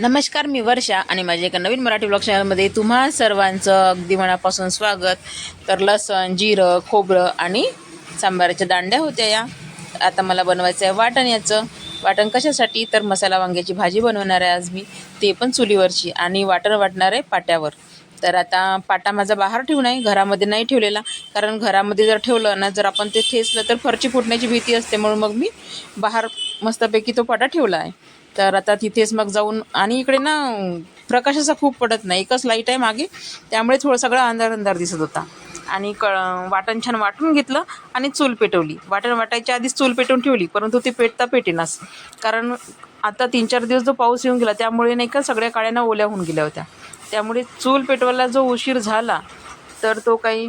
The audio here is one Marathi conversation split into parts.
नमस्कार मी वर्षा आणि माझ्या एका नवीन मराठी ब्लॉग चॅनलमध्ये तुम्हा सर्वांचं अगदी मनापासून स्वागत. तर लसण जिरं खोबरं आणि सांबाराच्या दांड्या होत्या या. आता मला बनवायचं आहे वाटण याचं. वाटण कशासाठी? तर मसाला वांग्याची भाजी बनवणार आहे आज मी. ते पण चुलीवरची आणि वाटण वाटणार आहे पाट्यावर. तर आता पाटा माझा बाहेर ठेवून आहे. घरामध्ये नाही ठेवलेला. कारण घरामध्ये जर ठेवलं ना जर आपण ते ठेचलं तर फरची फुटण्याची भीती असते. म्हणून मग मी बाहेर मस्तपैकी तो पाटा ठेवला आहे तर आता तिथेच मग जाऊन आणि इकडे ना प्रकाश असा खूप पडत नाही. एकच लाइट आहे मागे. त्यामुळे थोडं सगळं अंधार अंधार दिसत होता. आणि क वाटण छान वाटून घेतलं आणि चूल पेटवली. वाटण वाटायच्या आधीच चूल पेटवून ठेवली परंतु ती पेटता पेटेनाच. कारण आता तीन चार दिवस जो पाऊस येऊन गेला त्यामुळे नाही का सगळ्या काळ्यांना ओल्या होऊन गेल्या होत्या. त्यामुळे चूल पेटवायला जो उशीर झाला तर तो काही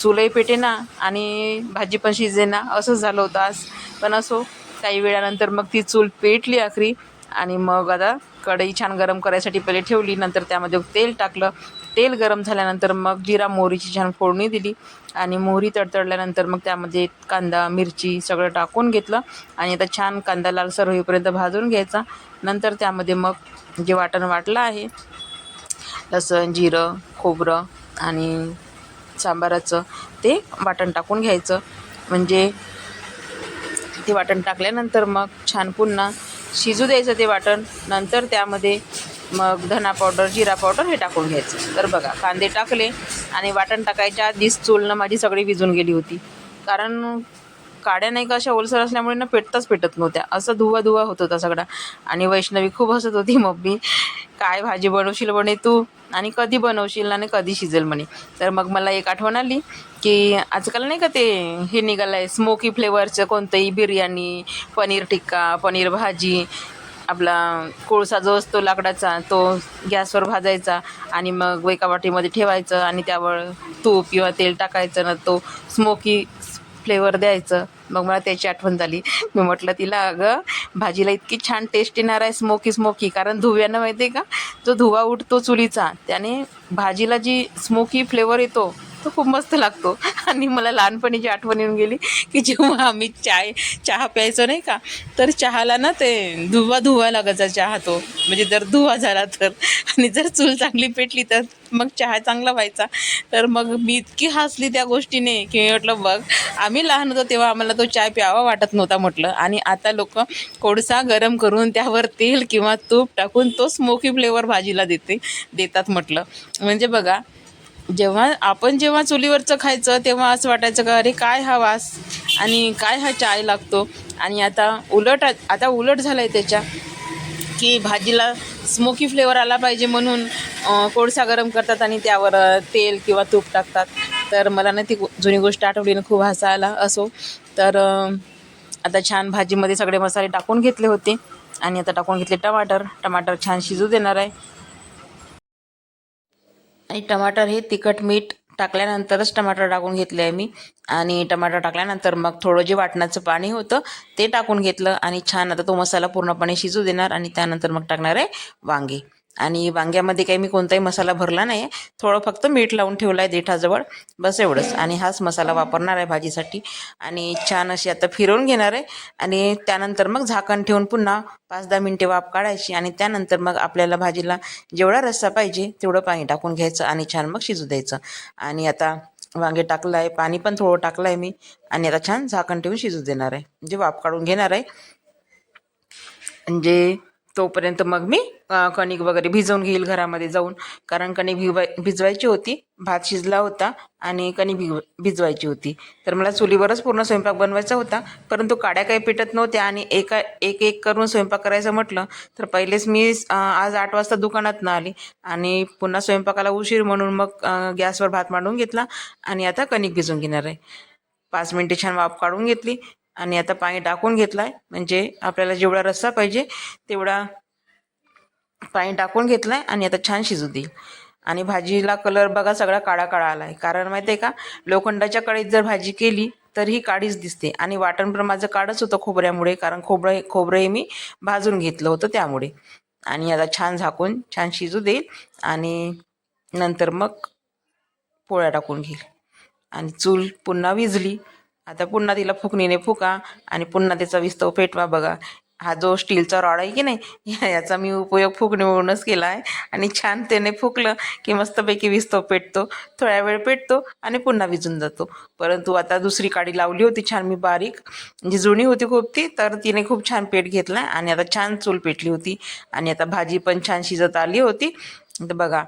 चूलही पेटेना आणि भाजी पण शिजेना. असंच झालं होतं आज. पण असो काही वेळानंतर मग ती चूल पेटली आखरी. आणि मग आता कढई छान गरम करायसाठी पहिले ठेवली नंतर त्यामध्ये तेल टाकलं. तेल गरम झाल्यानंतर मग जिरा मोहरीची छान फोडणी दिली. आणि मोहरी तडतडल्यानंतर मग त्यामध्ये कांदा मिरची सगळं टाकून घेतलं. आणि आता छान कांदा लालसर होईपर्यंत भाजून घ्यायचा. नंतर त्यामध्ये मग जे वाटण वाटलं आहे लसण जिरं खोबरं आणि सांबाराचं ते वाटण टाकून घ्यायचं. म्हणजे ते वाटण टाकल्यानंतर मग छान पुन्हा शिजू द्यायचं ते वाटण. नंतर त्यामध्ये मग धना पावडर जिरा पावडर हे टाकून घ्यायचं. तर बघा कांदे टाकले आणि वाटण टाकायच्या आधीच चूलनं माझी सगळी विजून गेली होती. कारण काड्या नाही का अशा ओलसर असल्यामुळे ना पेटताच पेटत नव्हत्या. असं धुवा धुवा होत होता सगळा. आणि वैष्णवी खूप हसत होती मम्मी. काय भाजी बनवशील म्हणे तू? आणि कधी बनवशील आणि कधी शिजेल म्हणे. तर मग मला एक आठवण आली की आजकाल नाही का ते हे निघालं आहे स्मोकी फ्लेवरचं कोणतंही बिर्याणी पनीर टिक्का पनीर भाजी आपला कोळसा जो असतो लाकडाचा तो गॅसवर भाजायचा आणि मग एका वाटीमध्ये ठेवायचं आणि त्यावर तूप किंवा तेल टाकायचं ना तो स्मोकी फ्लेवर द्यायचं. मग मला त्याची आठवण झाली. मी म्हटलं तिला अगं भाजीला इतकी छान टेस्ट येणार आहे स्मोकी स्मोकी कारण धुव्यानं माहिती आहे का? जो धुवा उठतो चुलीचा त्याने भाजीला जी स्मोकी फ्लेवर येतो तो खूप मस्त लागतो. आणि मला लहानपणीची आठवण येऊन गेली की जेव्हा आम्ही चाय चहा प्यायचो नाही का तर चहाला ना ते धुवा धुवा लागायचा चहा तो. म्हणजे जर धुवा झाला तर. आणि जर चूल चांगली पेटली तर मग चहा चांगला व्हायचा. तर मग मी इतकी हसली त्या गोष्टीने की मी म्हटलं बघ आम्ही लहान होतो तेव्हा आम्हाला तो चाय प्यावा वाटत नव्हता म्हटलं. आणि आता लोक कोळसा गरम करून त्यावर तेल किंवा तूप टाकून तो स्मोकी फ्लेवर भाजीला देते देतात म्हटलं. म्हणजे बघा जेव्हा आपण जेव्हा चुलीवरचं खायचं तेव्हा असं वाटायचं का अरे काय हा वास? आणि काय हा चाय लागतो? आणि आता उलट आता उलट झालं आहे त्याच्या की भाजीला स्मोकी फ्लेवर आला पाहिजे म्हणून कोळसा गरम करतात आणि त्यावर तेल किंवा तूप टाकतात. तर मला ना ती गो- जुनी गोष्ट आठवली ना खूप हसा आला असो. तर आता छान भाजीमध्ये सगळे मसाले टाकून घेतले होते. आणि आता टाकून घेतले टमाटर. टमाटर छान शिजू देणार आहे. आणि टमाटर हे तिखट मीठ टाकल्यानंतरच टमाटर टाकून घेतले आहे मी. आणि टमाटर टाकल्यानंतर मग थोडं जे वाटणाचं पाणी होतं ते टाकून घेतलं आणि छान आता तो मसाला पूर्णपणे शिजू देणार आणि त्यानंतर मग टाकणार आहे वांगे. आणि वांग्यामध्ये काही मी कोणताही मसाला भरला नाही. आहे थोडं फक्त मीठ लावून ठेवलं आहे देठाजवळ. बस एवढंच. आणि हाच मसाला वापरणार आहे भाजीसाठी. आणि छान अशी आता फिरवून घेणार आहे. आणि त्यानंतर मग झाकण ठेवून पुन्हा पाच दहा मिनटे वाफ काढायची. आणि त्यानंतर मग आपल्याला भाजीला जेवढा रस्सा पाहिजे तेवढं पाणी टाकून घ्यायचं आणि छान मग शिजू द्यायचं. आणि आता वांगे टाकलं आहे पाणी पण थोडं टाकलं आहे मी. आणि आता छान झाकण ठेवून शिजू देणार आहे. म्हणजे वाफ काढून घेणार आहे. म्हणजे तोपर्यंत मग मी कणिक वगैरे भिजवून घेईल घरामध्ये जाऊन. कारण कणिक भिवाय भिजवायची होती. भात शिजला होता आणि कणिक भिव भिजवायची होती. तर मला चुलीवरच पूर्ण स्वयंपाक बनवायचा होता. परंतु काड्या काही पेटत नव्हत्या आणि एका एक एक करून स्वयंपाक करायचं म्हटलं तर पहिलेच मी आज आठ वाजता दुकानात आली. आणि पुन्हा स्वयंपाकाला उशीर म्हणून मग गॅसवर भात मांडून घेतला. आणि आता कणिक भिजवून घेणार आहे. पाच मिनटे छान वाफ काढून घेतली. आणि आता पाणी टाकून घेतलं आहे म्हणजे आपल्याला जेवढा रस्सा पाहिजे तेवढा पाणी टाकून घेतलं आहे आणि आता छान शिजू देईल. आणि भाजीला कलर बघा सगळा काळा काळा आला आहे कारण माहिती आहे का लोखंडाच्या कळीत जर भाजी केली तर ही काळीच दिसते. आणि वाटण पण माझं काळच होतं खोबऱ्यामुळे कारण खोबरं खोबरंही मी भाजून घेतलं होतं त्यामुळे. आणि आता छान झाकून छान शिजू देईल आणि नंतर मग पोळ्या टाकून घेईल. आणि चूल पुन्हा विजली. आता पुन्हा तिला फुकणीने फुका आणि पुन्हा त्याचा विस्तव पेटवा बघा. हा जो स्टीलचा रॉड आहे की नाही याचा मी उपयोग फुकणीवरूनच केला आहे. आणि छान त्याने फुकलं की मस्तपैकी विस्तव पेटतो थोड्या वेळ पेटतो आणि पुन्हा विजून जातो. परंतु आता दुसरी काडी लावली होती छान मी बारीक. जी जुनी होती खूप ती तर तिने खूप छान पेट घेतला आणि आता छान चूल पेटली होती. आणि आता भाजी पण छान शिजत आली होती. तर बघा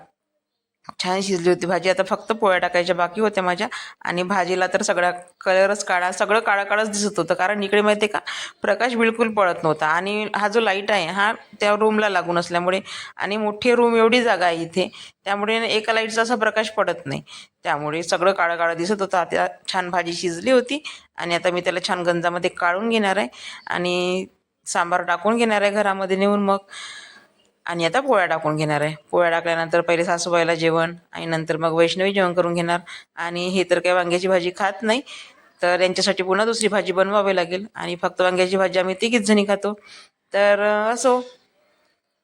छान शिजली होती. भाजी आता फक्त पोळ्या टाकायच्या बाकी होत्या माझ्या. आणि भाजीला तर सगळा कलरच काळा सगळं काळा काळाच दिसत होतं. कारण इकडे माहिती आहे का प्रकाश बिलकुल पडत नव्हता. आणि हा जो लाइट आहे हा त्या रूमला लागून असल्यामुळे आणि मोठी रूम एवढी जागा आहे इथे त्यामुळे एका लाईटचा असा प्रकाश पडत नाही. त्यामुळे सगळं काळं काळं दिसत होतं. आता छान भाजी शिजली होती. आणि आता मी त्याला छान गंजामध्ये काढून घेणार आहे. आणि सांबार टाकून घेणार आहे घरामध्ये नेऊन मग. आणि आता पोळ्या टाकून घेणार आहे. पोळ्या टाकल्यानंतर पहिले सासूबाईला जेवण आणि नंतर मग वैष्णवी जेवण करून घेणार. आणि हे तर काही वांग्याची भाजी खात नाही तर यांच्यासाठी पुन्हा दुसरी भाजी बनवावी लागेल. आणि फक्त वांग्याची भाजी आम्ही तिघीच जणी खातो. तर असो.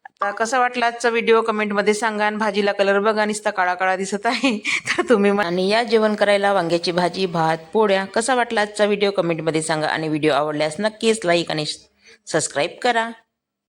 आता कसा वाटला आजचा व्हिडिओ कमेंटमध्ये सांगा आणि भाजीला कलर बघा. नुसता काळा काळा दिसत आहे. तर तुम्ही आणि या जेवण करायला वांग्याची भाजी भात पोळ्या कसा वाटला आजचा व्हिडिओ कमेंटमध्ये सांगा. आणि व्हिडिओ आवडल्यास नक्कीच लाईक आणि सबस्क्राईब करा.